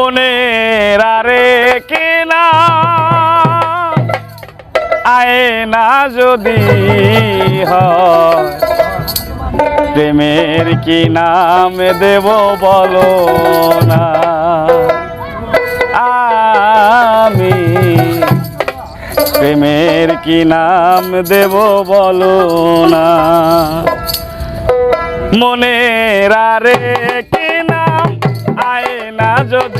মনের আরে কিনা? আয়না যদি হয়, প্রেমের কি নাম দেব বলো না? আমি প্রেমের কি নাম দেব বলো না? মনের আরে কি নাম? আয়না যদি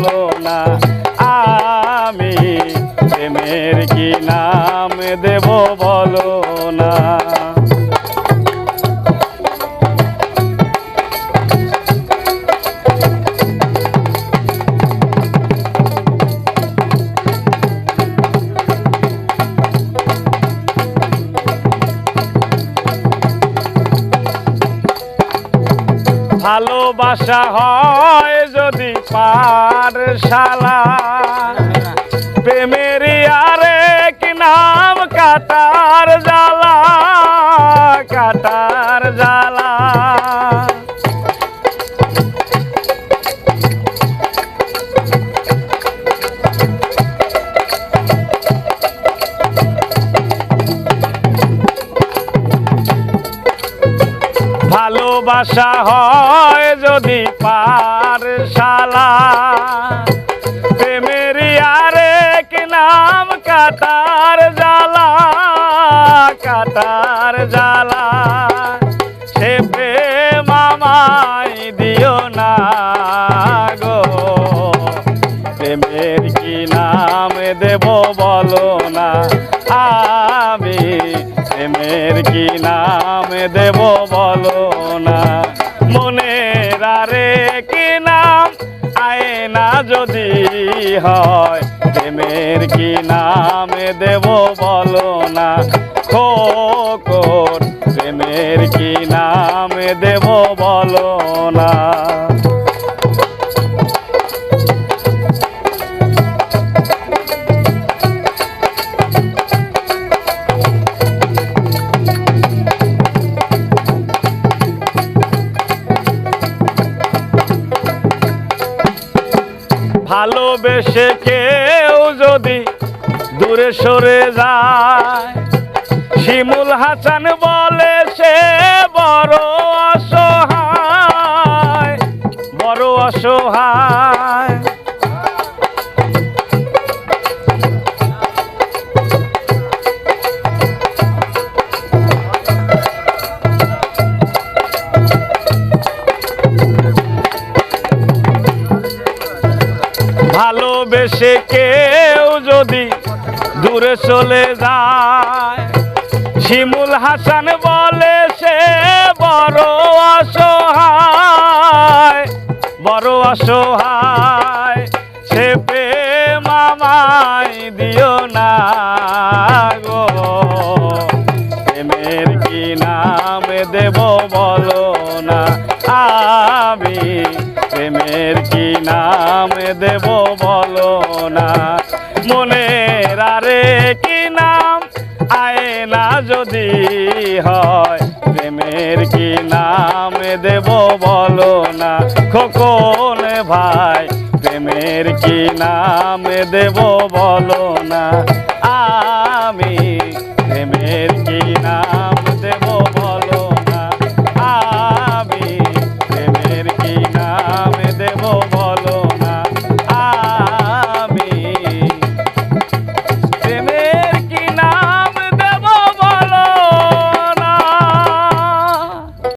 ভালোবাসা হয় যদি পারশালা প্রেমের আরেক নাম কাটার জ্বালা কাটার ভালোবাসা হয় যদি পারশালা প্রেমের আরেক নাম? কাটার জালা কাটার জালা সে প্রেম আমায় দিও না গো। প্রেমের কি নাম দেব বলো না। আমি প্রেমের কি নাম দেব বলো যদি হয়, প্রেমের কি নাম দেব বলো না? খোকর প্রেমের কি নাম দেব বলো না? ভালোবেসে কেউ যদি দূরে সরে যায়। শিমুল হাসান বলে সে বড় অসহায় বড় অসহায়। ভালোবেসে কেউ যদি দূরে চলে যায়। শিমুল হাসান বলে সে বড় অসহায় বড় অসহায়। সে প্রেম আমায় দিও না গো। প্রেমের কি নাম দেব বলো না আমি? প্রেমের নাম দেব বলো না। মনের আরে কি নাম? আয়না যদি হয়, প্রেমের কি নাম দেব বলো না? খোকন ভাই, প্রেমের কি নাম দেব বলো না?